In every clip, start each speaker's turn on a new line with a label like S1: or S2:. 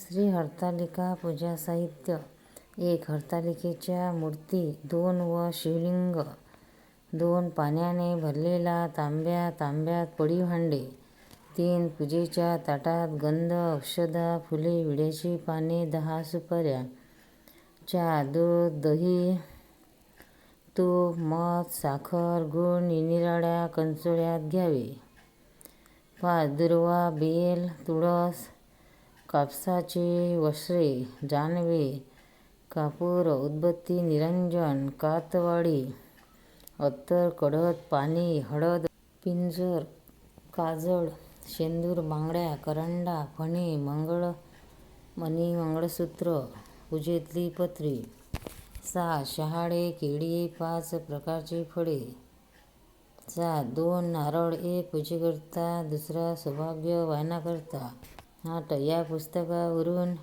S1: श्री हरतालिका पूजा साहित्य एक हरतालिकेच्या मूर्ती दोन व शिवलिंग दोन पाण्याने भरलेला तांब्या तांब्यात पडी भांडे तीन पूजेच्या ताटात गंध औषधा फुले विड्याची पाने दहा सुपाऱ्या चार दूध दही तूप मध साखर गुण निनिराळ्या कंचोळ्यात घ्यावे. पाच दुर्वा बेल तुळस कापसाचे वस्त्रे जानवे कापूर उदबत्ती निरंजन कातवाडी अत्तर कढत पाणी हळद पिंजर काजळ शेंदूर बांगड्या करंडा फणे मंगळ मंगळमणी मंगळसूत्र पूजेतली पत्री सात शहाळे केळी पाच प्रकारची फळे सात दोन नारळ एक पूजेकरता दुसरा सौभाग्य वाहनाकरता आठ या पुस्तकावरून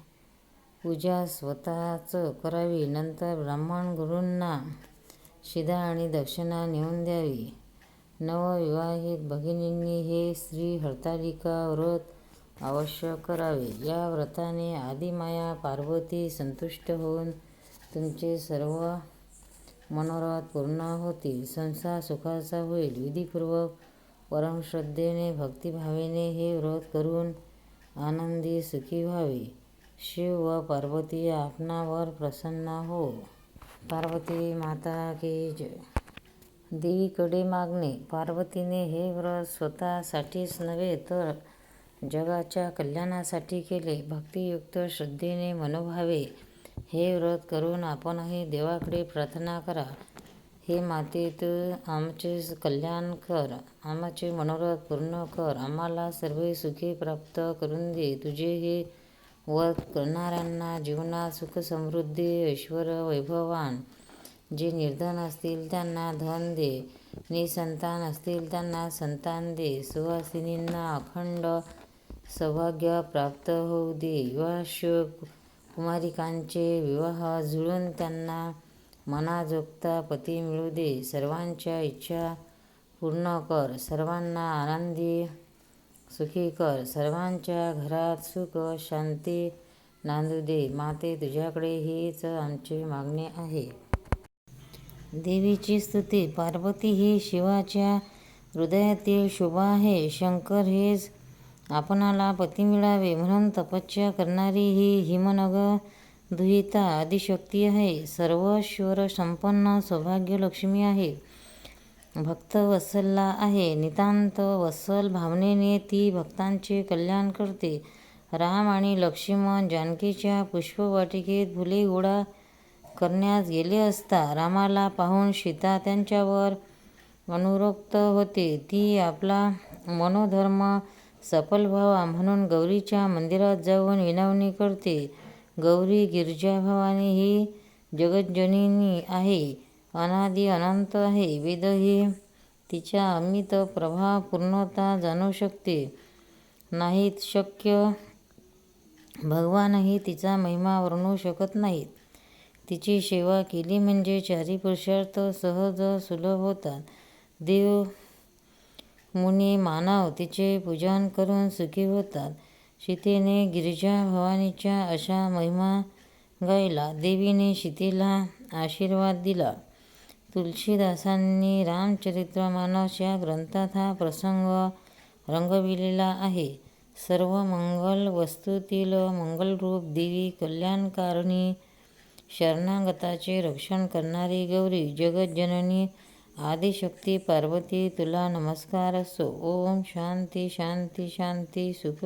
S1: पूजा स्वतःच करावी नंतर ब्राह्मण गुरूंना शिधा आणि दक्षिणा नेऊन द्यावी. नवविवाहित भगिनींनी हे श्री हरतालिका व्रत अवश्य करावे. या व्रताने आदिमाया पार्वती संतुष्ट होऊन तुमचे सर्व मनोरथ पूर्ण होतील. संसार सुखाचा होईल. विधीपूर्वक परमश्रद्धेने भक्तिभावेने हे व्रत करून आनंदी सुखी व्हावे. शिव व पार्वती आपणावर प्रसन्न हो. पार्वती माता की जय. देवीकडे मागणे. पार्वतीने हे व्रत स्वतःसाठीच नव्हे तर जगाच्या कल्याणासाठी केले. भक्तियुक्त श्रद्धेने मनोभावे हे व्रत करून आपणही देवाकडे प्रार्थना करा. हे मातीत आमचे कल्याण कर आमचे मनोरथ पूर्ण कर. आम्हाला सर्व सुखे प्राप्त करून दे. तुझे हे व्रत करणाऱ्यांना जीवनात सुख समृद्धी ऐश्वर वैभवान. जे निर्धन असतील त्यांना धन दे. निसंतान असतील त्यांना संतान दे. सुवासिनींना अखंड सौभाग्य प्राप्त होऊ दे. युवाशोक कुमारिकांचे विवाह जुळून त्यांना मनाजोगता पती मिळू दे. सर्वांच्या इच्छा पूर्ण कर. सर्वांना आनंदी सुखी कर. सर्वांच्या घरात सुख शांती नांदू दे. माते तुझ्याकडे हीच आमची मागणी आहे. देवीची स्तुती. पार्वती ही शिवाच्या हृदयातील शोभा आहे. शंकर हेच आपणाला पती मिळावे. म्हणून तपस्या करणारी ही हिमनग दुहिता आदिशक्ती आहे. सर्वश्वर संपन्न सौभाग्यलक्ष्मी आहे. भक्त वसलला आहे. नितांत वसल भावनेने ती भक्तांचे कल्याण करते. राम आणि लक्ष्मण जानकीच्या पुष्पवाटिकेत फुले गोळा करण्यास गेले असता रामाला पाहून सीता त्यांच्यावर अनुरक्त होते. ती आपला मनोधर्म सफल व्हावा म्हणून गौरीच्या मंदिरात जाऊन विनवणी करते. गौरी गिरिजाभवानी ही जगज्जननी आहे. अनादी अनंत आहे. वेद ही तिच्या अमित प्रभाव पूर्णता जाणू शकते. नाहीत शक्य. भगवानही तिचा महिमा वर्णू शकत नाहीत. तिची सेवा केली म्हणजे चारी पुरुषार्थ सहज सुलभ होतात. देव मुनी मानव तिचे पूजन करून सुखी होतात. सीतेने गिरिजा भवानीच्या अशा महिमा गायला देवीने सीतेला आशीर्वाद दिला. तुलसीदासांनी रामचरितमानस या ग्रंथात हा प्रसंग रंगविलेला आहे. सर्व मंगल वस्तूतील मंगलरूप देवी कल्याणकारिणी शरणागताचे रक्षण करणारी गौरी जगज्जननी आदिशक्ती पार्वती तुला नमस्कार असो. ओम शांती शांती शांती सुख